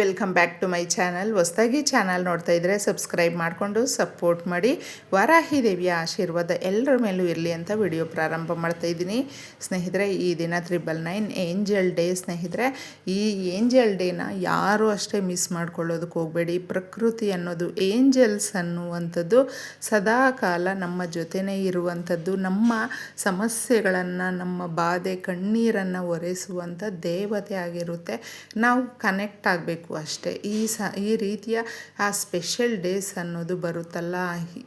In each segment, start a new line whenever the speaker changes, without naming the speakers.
Welcome back to my channel. ಹೊಸದಾಗಿ channel ನೋಡ್ತಾ ಇದ್ದರೆ ಸಬ್ಸ್ಕ್ರೈಬ್ ಮಾಡಿಕೊಂಡು ಸಪೋರ್ಟ್ ಮಾಡಿ. ವಾರಾಹಿ ದೇವಿಯ ಆಶೀರ್ವಾದ ಎಲ್ಲರ ಮೇಲೂ ಇರಲಿ ಅಂತ ವಿಡಿಯೋ ಪ್ರಾರಂಭ ಮಾಡ್ತಾ ಇದ್ದೀನಿ. ಸ್ನೇಹಿತರೆ, ಈ ದಿನ ತ್ರಿಬಲ್ ನೈನ್ ಏಂಜಲ್ ಡೇ ಸ್ನೇಹಿತರೆ. ಈ ಏಂಜಲ್ ಡೇನ ಯಾರೂ ಅಷ್ಟೇ ಮಿಸ್ ಮಾಡ್ಕೊಳ್ಳೋದಕ್ಕೆ ಹೋಗಬೇಡಿ. ಪ್ರಕೃತಿ ಅನ್ನೋದು ಏಂಜಲ್ಸ್ ಅನ್ನುವಂಥದ್ದು ಸದಾ ಕಾಲ ನಮ್ಮ ಜೊತೆನೇ ಇರುವಂಥದ್ದು. ನಮ್ಮ ಸಮಸ್ಯೆಗಳನ್ನು, ನಮ್ಮ ಬಾಧೆ, ಕಣ್ಣೀರನ್ನು ಒರೆಸುವಂಥ ದೇವತೆ ಆಗಿರುತ್ತೆ. ನಾವು ಕನೆಕ್ಟ್ ಆಗಬೇಕು. ಅಷ್ಟೇ. ಈ ಸ, ಈ ರೀತಿಯ ಆ ಸ್ಪೆಷಲ್ ಡೇಸ್ ಅನ್ನೋದು ಬರುತ್ತಲ್ಲ.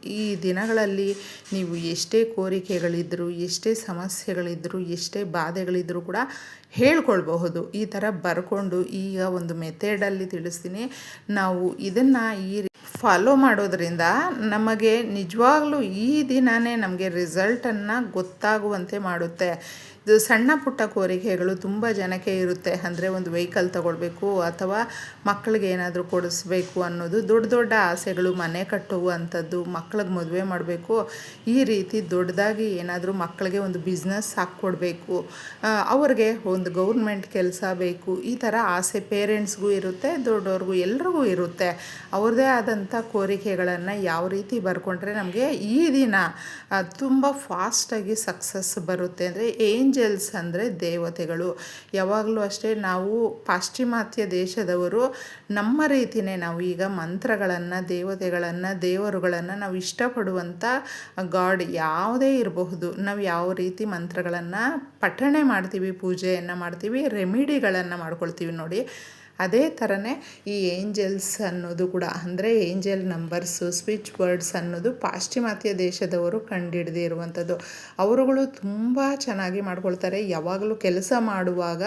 ಈ ದಿನಗಳಲ್ಲಿ ನೀವು ಎಷ್ಟೇ ಕೋರಿಕೆಗಳಿದ್ದರೂ ಎಷ್ಟೇ ಸಮಸ್ಯೆಗಳಿದ್ದರೂ ಎಷ್ಟೇ ಬಾಧೆಗಳಿದ್ದರೂ ಕೂಡ ಹೇಳ್ಕೊಳ್ಬಹುದು. ಈ ಥರ ಬರ್ಕೊಂಡು ಈಗ ಒಂದು ಮೆಥಡಲ್ಲಿ ತಿಳಿಸ್ತೀನಿ. ನಾವು ಇದನ್ನು ಈ ಫಾಲೋ ಮಾಡೋದ್ರಿಂದ ನಮಗೆ ನಿಜವಾಗ್ಲೂ ಈ ದಿನವೇ ನಮಗೆ ರಿಸಲ್ಟನ್ನು ಗೊತ್ತಾಗುವಂತೆ ಮಾಡುತ್ತೆ. ಇದು ಸಣ್ಣ ಪುಟ್ಟ ಕೋರಿಕೆಗಳು ತುಂಬ ಜನಕ್ಕೆ ಇರುತ್ತೆ. ಅಂದರೆ ಒಂದು ವೆಹಿಕಲ್ ತಗೊಳ್ಬೇಕು ಅಥವಾ ಮಕ್ಕಳಿಗೆ ಏನಾದರೂ ಕೊಡಿಸ್ಬೇಕು ಅನ್ನೋದು ದೊಡ್ಡ ದೊಡ್ಡ ಆಸೆಗಳು, ಮನೆ ಕಟ್ಟುವಂಥದ್ದು, ಮಕ್ಳಿಗೆ ಮದುವೆ ಮಾಡಬೇಕು. ಈ ರೀತಿ ದೊಡ್ಡದಾಗಿ ಏನಾದರೂ ಮಕ್ಕಳಿಗೆ ಒಂದು ಬಿಸ್ನೆಸ್ ಹಾಕ್ಕೊಡ್ಬೇಕು. ಅವ್ರಿಗೆ ಒಂದು ಗೌರ್ಮೆಂಟ್ ಕೆಲಸ ಬೇಕು. ಈ ಥರ ಆಸೆ ಪೇರೆಂಟ್ಸ್ಗೂ ಇರುತ್ತೆ, ದೊಡ್ಡವ್ರಿಗೂ ಎಲ್ರಿಗೂ ಇರುತ್ತೆ. ಅವ್ರದ್ದೇ ಆದಂಥ ಕೋರಿಕೆಗಳನ್ನು ಯಾವ ರೀತಿ ಬರ್ಕೊಂಡ್ರೆ ನಮಗೆ ಈ ದಿನ ತುಂಬ ಫಾಸ್ಟಾಗಿ ಸಕ್ಸಸ್ ಬರುತ್ತೆ. ಅಂದರೆ ಏಂಜಲ್ಸ್ ಅಂದರೆ ದೇವತೆಗಳು. ಯಾವಾಗಲೂ ಅಷ್ಟೇ ನಾವು ಪಾಶ್ಚಿಮಾತ್ಯ ದೇಶದವರು, ನಮ್ಮ ರೀತಿಯೇ ನಾವು ಈಗ ಮಂತ್ರಗಳನ್ನು, ದೇವತೆಗಳನ್ನು, ದೇವರುಗಳನ್ನು ನಾವು ಇಷ್ಟಪಡುವಂಥ ಗಾಡ್ ಯಾವುದೇ ಇರಬಹುದು. ನಾವು ಯಾವ ರೀತಿ ಮಂತ್ರಗಳನ್ನು ಪಠಣೆ ಮಾಡ್ತೀವಿ, ಪೂಜೆಯನ್ನು ಮಾಡ್ತೀವಿ, ರೆಮಿಡಿಗಳನ್ನು ಮಾಡ್ಕೊಳ್ತೀವಿ ನೋಡಿ. ಅದೇ ಥರನೇ ಈ ಏಂಜಲ್ಸ್ ಅನ್ನೋದು ಕೂಡ, ಅಂದರೆ ಏಂಜಲ್ ನಂಬರ್ಸು ಸ್ವಿಚ್ ವರ್ಡ್ಸ್ ಅನ್ನೋದು ಪಾಶ್ಚಿಮಾತ್ಯ ದೇಶದವರು ಕಂಡುಹಿಡ್ದಿರುವಂಥದ್ದು ಅವರುಗಳು ತುಂಬ ಚೆನ್ನಾಗಿ ಮಾಡ್ಕೊಳ್ತಾರೆ. ಯಾವಾಗಲೂ ಕೆಲಸ ಮಾಡುವಾಗ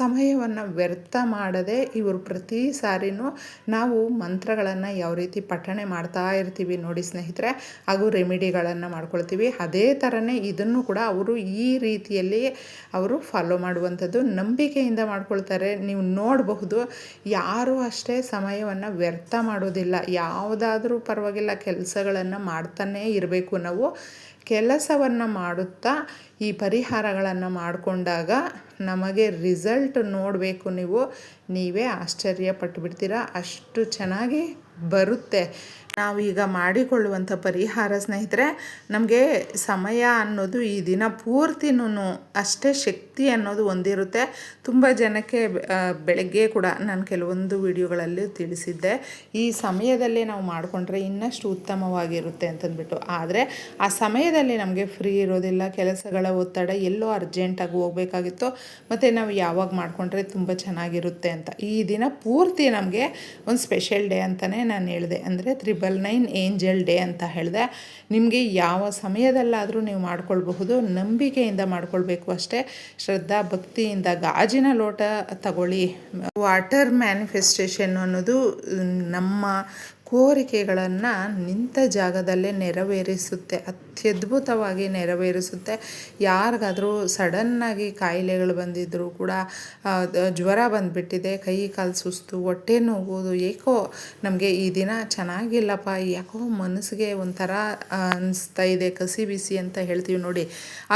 ಸಮಯವನ್ನು ವ್ಯರ್ಥ ಮಾಡದೆ ಇವರು ಪ್ರತಿ ಸಾರಿನೂ ನಾವು ಮಂತ್ರಗಳನ್ನು ಯಾವ ರೀತಿ ಪಠಣೆ ಮಾಡ್ತಾ ಇರ್ತೀವಿ ನೋಡಿ ಸ್ನೇಹಿತರೆ, ಹಾಗೂ ರೆಮಿಡಿಗಳನ್ನು ಮಾಡ್ಕೊಳ್ತೀವಿ. ಅದೇ ಥರನೇ ಇದನ್ನು ಕೂಡ ಅವರು ಈ ರೀತಿಯಲ್ಲಿ ಅವರು ಫಾಲೋ ಮಾಡುವಂಥದ್ದು. ನಂಬಿಕೆಯಿಂದ ಮಾಡ್ಕೊಳ್ತಾರೆ. ನೀವು ನೋಡಬಹುದು ಯಾರೂ ಅಷ್ಟೇ ಸಮಯವನ್ನು ವ್ಯರ್ಥ ಮಾಡೋದಿಲ್ಲ. ಯಾವುದಾದ್ರೂ ಪರವಾಗಿಲ್ಲ, ಕೆಲಸಗಳನ್ನು ಮಾಡ್ತಾನೇ ಇರಬೇಕು ನಾವು. ಕೆಲಸವನ್ನು ಮಾಡುತ್ತಾ ಈ ಪರಿಹಾರಗಳನ್ನು ಮಾಡಿಕೊಂಡಾಗ ನಮಗೆ ರಿಸಲ್ಟ್ ನೋಡಬೇಕು ನೀವು. ನೀವೇ ಆಶ್ಚರ್ಯ ಪಟ್ಟುಬಿಡ್ತೀರ ಅಷ್ಟು ಚೆನ್ನಾಗಿ ಬರುತ್ತೆ. ನಾವೀಗ ಮಾಡಿಕೊಳ್ಳುವಂಥ ಪರಿಹಾರ ಸ್ನೇಹಿತರೆ, ನಮಗೆ ಸಮಯ ಅನ್ನೋದು ಈ ದಿನ ಪೂರ್ತಿನೂ ಅಷ್ಟೇ ಶಕ್ತಿ ಅನ್ನೋದು ಹೊಂದಿರುತ್ತೆ ತುಂಬ ಜನಕ್ಕೆ ಬೆಳಗ್ಗೆ ಕೂಡ ನಾನು ಕೆಲವೊಂದು ವಿಡಿಯೋಗಳಲ್ಲಿ ತಿಳಿಸಿದ್ದೆ. ಈ ಸಮಯದಲ್ಲೇ ನಾವು ಮಾಡಿಕೊಂಡ್ರೆ ಇನ್ನಷ್ಟು ಉತ್ತಮವಾಗಿರುತ್ತೆ ಅಂತಂದ್ಬಿಟ್ಟು. ಆದರೆ ಆ ಸಮಯದಲ್ಲಿ ನಮಗೆ ಫ್ರೀ ಇರೋದಿಲ್ಲ, ಕೆಲಸಗಳ ಒತ್ತಡ ಎಲ್ಲೋ ಅರ್ಜೆಂಟಾಗಿ ಹೋಗಬೇಕಾಗಿತ್ತು, ಮತ್ತು ನಾವು ಯಾವಾಗ ಮಾಡಿಕೊಂಡ್ರೆ ತುಂಬ ಚೆನ್ನಾಗಿರುತ್ತೆ ಅಂತ. ಈ ದಿನ ಪೂರ್ತಿ ನಮಗೆ ಒಂದು ಸ್ಪೆಷಲ್ ಡೇ ಅಂತಲೇ ನಾನು ಹೇಳಿದೆ. ಅಂದರೆ ತ್ರಿಬಲ್ ನೈನ್ ಏಂಜಲ್ ಡೇ ಅಂತ ಹೇಳಿದೆ. ನಿಮಗೆ ಯಾವ ಸಮಯದಲ್ಲಾದರೂ ನೀವು ಮಾಡ್ಕೊಳ್ಬಹುದು. ನಂಬಿಕೆಯಿಂದ ಮಾಡ್ಕೊಳ್ಬೇಕು ಅಷ್ಟೇ. ಶ್ರದ್ಧಾ, ಭಕ್ತಿಯಿಂದ ಗಾಜಿನ ಲೋಟ ತಗೊಳ್ಳಿ. ವಾಟರ್ ಮ್ಯಾನಿಫೆಸ್ಟೇಷನ್ ಅನ್ನೋದು ನಮ್ಮ ಕೋರಿಕೆಗಳನ್ನು ನಿಂತ ಜಾಗದಲ್ಲೇ ನೆರವೇರಿಸುತ್ತೆ, ಅತ್ಯದ್ಭುತವಾಗಿ ನೆರವೇರಿಸುತ್ತೆ. ಯಾರಿಗಾದರೂ ಸಡನ್ನಾಗಿ ಕಾಯಿಲೆಗಳು ಬಂದಿದ್ದರೂ ಕೂಡ ಜ್ವರ ಬಂದುಬಿಟ್ಟಿದೆ, ಕೈ ಕಾಲು ಸುಸ್ತು, ಹೊಟ್ಟೆ ನೋವುದು ಏಕೋ ನಮಗೆ ಈ ದಿನ ಚೆನ್ನಾಗಿಲ್ಲಪ್ಪ, ಯಾಕೋ ಮನಸ್ಸಿಗೆ ಒಂಥರ ಅನಿಸ್ತಾ ಇದೆ, ಕಸಿ ಬಿಸಿ ಅಂತ ಹೇಳ್ತೀವಿ ನೋಡಿ.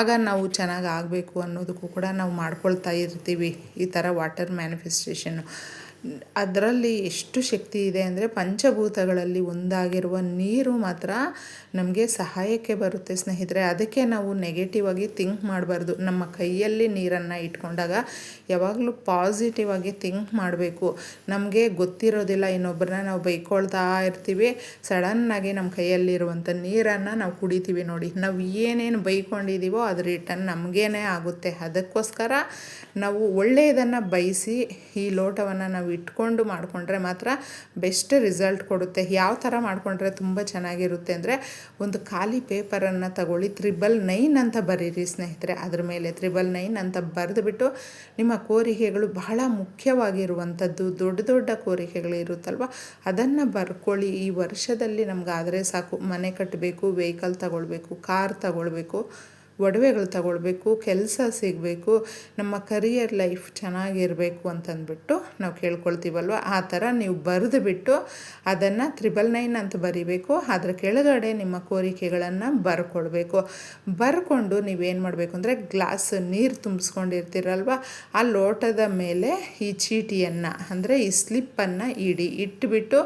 ಆಗ ನಾವು ಚೆನ್ನಾಗಿ ಆಗಬೇಕು ಅನ್ನೋದಕ್ಕೂ ಕೂಡ ನಾವು ಮಾಡ್ಕೊಳ್ತಾ ಇರ್ತೀವಿ ಈ ಥರ ವಾಟರ್ ಮ್ಯಾನಿಫೆಸ್ಟೇಷನ್ನು. ಅದರಲ್ಲಿ ಎಷ್ಟು ಶಕ್ತಿ ಇದೆ ಅಂದರೆ ಪಂಚಭೂತಗಳಲ್ಲಿ ಒಂದಾಗಿರುವ ನೀರು ಮಾತ್ರ ನಮಗೆ ಸಹಾಯಕ್ಕೆ ಬರುತ್ತೆ ಸ್ನೇಹಿತರೆ. ಅದಕ್ಕೆ ನಾವು ನೆಗೆಟಿವ್ ಆಗಿ ಥಿಂಕ್ ಮಾಡಬಾರ್ದು. ನಮ್ಮ ಕೈಯಲ್ಲಿ ನೀರನ್ನು ಇಟ್ಕೊಂಡಾಗ ಯಾವಾಗಲೂ ಪಾಸಿಟಿವ್ ಆಗಿ ಥಿಂಕ್ ಮಾಡಬೇಕು. ನಮಗೆ ಗೊತ್ತಿರೋದಿಲ್ಲ, ಇನ್ನೊಬ್ಬರನ್ನ ನಾವು ಬೈಕೊಳ್ತಾ ಇರ್ತೀವಿ. ಸಡನ್ನಾಗಿ ನಮ್ಮ ಕೈಯಲ್ಲಿರುವಂಥ ನೀರನ್ನು ನಾವು ಕುಡಿತೀವಿ ನೋಡಿ. ನಾವು ಏನೇನು ಬೈಕೊಂಡಿದ್ದೀವೋ ಅದು ರಿಟರ್ನ್ ನಮಗೇನೆ ಆಗುತ್ತೆ. ಅದಕ್ಕೋಸ್ಕರ ನಾವು ಒಳ್ಳೆಯದನ್ನು ಬಯಸಿ ಈ ಲೋಟವನ್ನು ನಾವು ಇಟ್ಕೊಂಡು ಮಾಡಿಕೊಂಡ್ರೆ ಮಾತ್ರ ಬೆಸ್ಟ್ ರಿಸಲ್ಟ್ ಕೊಡುತ್ತೆ. ಯಾವ ಥರ ಮಾಡಿಕೊಂಡ್ರೆ ತುಂಬ ಚೆನ್ನಾಗಿರುತ್ತೆ ಅಂದರೆ ಒಂದು ಖಾಲಿ ಪೇಪರನ್ನು ತಗೊಳ್ಳಿ ತ್ರಿಬಲ್ ನೈನ್ ಅಂತ ಬರೀರಿ ಸ್ನೇಹಿತರೆ. ಅದ್ರ ಮೇಲೆ ತ್ರಿಬಲ್ ನೈನ್ ಅಂತ ಬರೆದುಬಿಟ್ಟು ನಿಮ್ಮ ಕೋರಿಕೆಗಳು ಬಹಳ ಮುಖ್ಯವಾಗಿರುವಂಥದ್ದು. ದೊಡ್ಡ ದೊಡ್ಡ ಕೋರಿಕೆಗಳು ಇರುತ್ತಲ್ವ? ಅದನ್ನು ಬರ್ಕೊಳ್ಳಿ. ಈ ವರ್ಷದಲ್ಲಿ ನಮಗಾದರೆ ಸಾಕು. ಮನೆ ಕಟ್ಟಬೇಕು ವೆಹಿಕಲ್ ತಗೊಳ್ಬೇಕು ಕಾರ್ ತಗೊಳ್ಬೇಕು. ಒಡವೆಗಳು ತಗೊಳ್ಬೇಕು, ಕೆಲಸ ಸಿಗಬೇಕು, ನಮ್ಮ ಕರಿಯರ್ ಲೈಫ್ ಚೆನ್ನಾಗಿರಬೇಕು ಅಂತಂದ್ಬಿಟ್ಟು ನಾವು ಕೇಳ್ಕೊಳ್ತೀವಲ್ವ? ಆ ಥರ ನೀವು ಬರೆದು ಬಿಟ್ಟು ಅದನ್ನು ತ್ರಿಬಲ್ ನೈನ್ ಅಂತ ಬರಿಬೇಕು. ಅದರ ಕೆಳಗಡೆ ನಿಮ್ಮ ಕೋರಿಕೆಗಳನ್ನು ಬರ್ಕೊಳ್ಬೇಕು. ಬರ್ಕೊಂಡು ನೀವೇನು ಮಾಡಬೇಕು ಅಂದರೆ ಗ್ಲಾಸ್ ನೀರು ತುಂಬಿಸ್ಕೊಂಡಿರ್ತೀರಲ್ವ? ಆ ಲೋಟದ ಮೇಲೆ ಈ ಚೀಟಿಯನ್ನು ಅಂದರೆ ಈ ಸ್ಲಿಪ್ಪನ್ನು ಇಡಿ ಇಟ್ಟುಬಿಟ್ಟು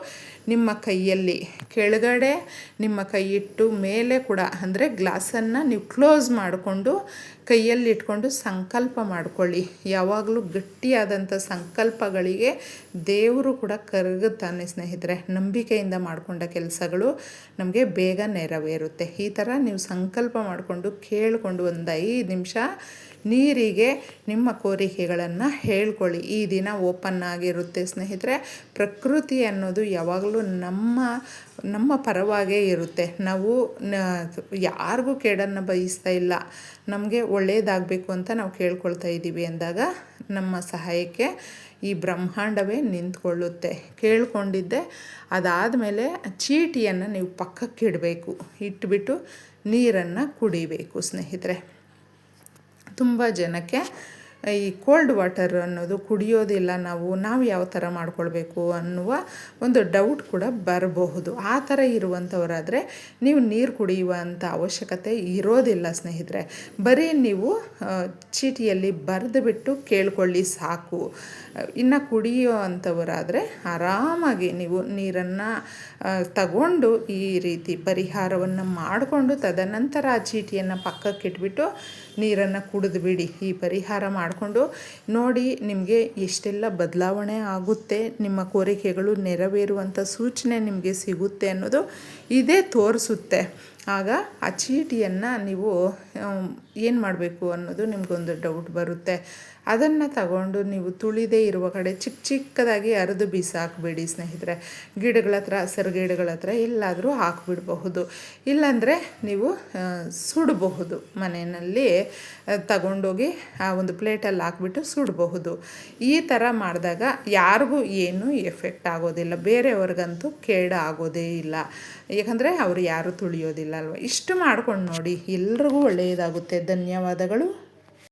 ನಿಮ್ಮ ಕೈಯಲ್ಲಿ ಕೆಳಗಡೆ ನಿಮ್ಮ ಕೈ ಇಟ್ಟು ಮೇಲೆ ಕೂಡ ಅಂದರೆ ಗ್ಲಾಸನ್ನು ನೀವು ಕ್ಲೋಸ್ ಮಾಡಿಕೊಂಡು ಕೈಯಲ್ಲಿ ಇಟ್ಕೊಂಡು ಸಂಕಲ್ಪ ಮಾಡಿಕೊಳ್ಳಿ. ಯಾವಾಗಲೂ ಗಟ್ಟಿಯಾದಂಥ ಸಂಕಲ್ಪಗಳಿಗೆ ದೇವರು ಕೂಡ ಕರಗುತ್ತಾನೆ ಸ್ನೇಹಿತರೆ. ನಂಬಿಕೆಯಿಂದ ಮಾಡಿಕೊಂಡ ಕೆಲಸಗಳು ನಮಗೆ ಬೇಗ ನೆರವೇರುತ್ತೆ. ಈ ಥರ ನೀವು ಸಂಕಲ್ಪ ಮಾಡಿಕೊಂಡು ಕೇಳಿಕೊಂಡು ಒಂದು ಐದು ನಿಮಿಷ ನೀರಿಗೆ ನಿಮ್ಮ ಕೋರಿಕೆಗಳನ್ನು ಹೇಳ್ಕೊಳ್ಳಿ. ಈ ದಿನ ಓಪನ್ ಆಗಿರುತ್ತೆ ಸ್ನೇಹಿತರೆ. ಪ್ರಕೃತಿ ಅನ್ನೋದು ಯಾವಾಗಲೂ ನಮ್ಮ ನಮ್ಮ ಪರವಾಗೇ ಇರುತ್ತೆ. ನಾವು ಯಾರಿಗೂ ಕೇಡನ್ನು ಬಯಸ್ತಾ ಇಲ್ಲ. ನಮಗೆ ಒಳ್ಳೆಯದಾಗಬೇಕು ಅಂತ ನಾವು ಕೇಳ್ಕೊಳ್ತಾ ಇದ್ದೀವಿ ಅಂದಾಗ ನಮ್ಮ ಸಹಾಯಕ್ಕೆ ಈ ಬ್ರಹ್ಮಾಂಡವೇ ನಿಂತ್ಕೊಳ್ಳುತ್ತೆ. ಕೇಳ್ಕೊಂಡಿದ್ದೆ, ಅದಾದಮೇಲೆ ಚೀಟಿಯನ್ನು ನೀವು ಪಕ್ಕಕ್ಕೆ ಇಡಬೇಕು. ಇಟ್ಬಿಟ್ಟು ನೀರನ್ನು ಕುಡಿಬೇಕು ಸ್ನೇಹಿತರೆ. ತುಂಬ ಜನಕ್ಕೆ ಈ ಕೋಲ್ಡ್ ವಾಟರ್ ಅನ್ನೋದು ಕುಡಿಯೋದಿಲ್ಲ ನಾವು ನಾವು ಯಾವ ಥರ ಮಾಡ್ಕೊಳ್ಬೇಕು ಅನ್ನುವ ಒಂದು ಡೌಟ್ ಕೂಡ ಬರಬಹುದು. ಆ ಥರ ಇರುವಂಥವರಾದರೆ ನೀವು ನೀರು ಕುಡಿಯುವಂಥ ಅವಶ್ಯಕತೆ ಇರೋದಿಲ್ಲ ಸ್ನೇಹಿತರೆ. ಬರೀ ನೀವು ಚೀಟಿಯಲ್ಲಿ ಬರೆದು ಬಿಟ್ಟು ಕೇಳ್ಕೊಳ್ಳಿ ಸಾಕು. ಇನ್ನು ಕುಡಿಯೋ ಅಂಥವರಾದರೆ ಆರಾಮಾಗಿ ನೀವು ನೀರನ್ನು ತಗೊಂಡು ಈ ರೀತಿ ಪರಿಹಾರವನ್ನು ಮಾಡಿಕೊಂಡು ತದನಂತರ ಆ ಚೀಟಿಯನ್ನು ಪಕ್ಕಕ್ಕಿಟ್ಬಿಟ್ಟು ನೀರನ್ನು ಕುಡಿದು ಬಿಡಿ. ಈ ಪರಿಹಾರ ಮಾಡಿಕೊಂಡು ನೋಡಿ ನಿಮಗೆ ಎಷ್ಟೆಲ್ಲ ಬದಲಾವಣೆ ಆಗುತ್ತೆ, ನಿಮ್ಮ ಕೋರಿಕೆಗಳು ನೆರವೇರುವಂಥ ಸೂಚನೆ ನಿಮಗೆ ಸಿಗುತ್ತೆ ಅನ್ನೋದು ಇದೇ ತೋರಿಸುತ್ತೆ. ಆಗ ಆ ಚೀಟಿಯನ್ನು ನೀವು ಏನು ಮಾಡಬೇಕು ಅನ್ನೋದು ನಿಮಗೊಂದು ಡೌಟ್ ಬರುತ್ತೆ. ಅದನ್ನು ತಗೊಂಡು ನೀವು ತುಳಿದೇ ಇರುವ ಕಡೆ ಚಿಕ್ಕ ಚಿಕ್ಕದಾಗಿ ಅರಿದು ಬೀಸಾಕಬೇಡಿ ಸ್ನೇಹಿತರೆ. ಗಿಡಗಳ ಹತ್ರ ಹಸಿರು ಗಿಡಗಳ ಹತ್ರ ಎಲ್ಲಾದರೂ ಹಾಕಿಬಿಡಬಹುದು. ಇಲ್ಲಾಂದರೆ ನೀವು ಸುಡಬಹುದು ಮನೆಯಲ್ಲಿ. ತಗೊಂಡೋಗಿ ಆ ಒಂದು ಪ್ಲೇಟಲ್ಲಿ ಹಾಕ್ಬಿಟ್ಟು ಸುಡಬಹುದು. ಈ ಥರ ಮಾಡಿದಾಗ ಯಾರಿಗೂ ಏನೂ ಎಫೆಕ್ಟ್ ಆಗೋದಿಲ್ಲ. ಬೇರೆಯವ್ರಿಗಂತೂ ಕೇಡ ಆಗೋದೇ ಇಲ್ಲ. ಯಾಕಂದರೆ ಅವರು ಯಾರೂ ತುಳಿಯೋದಿಲ್ಲ. ಅಲ್ವ ಇಷ್ಟು ಮಾಡ್ಕೊಂಡು ನೋಡಿ. ಎಲ್ರಿಗೂ ಒಳ್ಳೆಯದಾಗುತ್ತೆ. ಧನ್ಯವಾದಗಳು.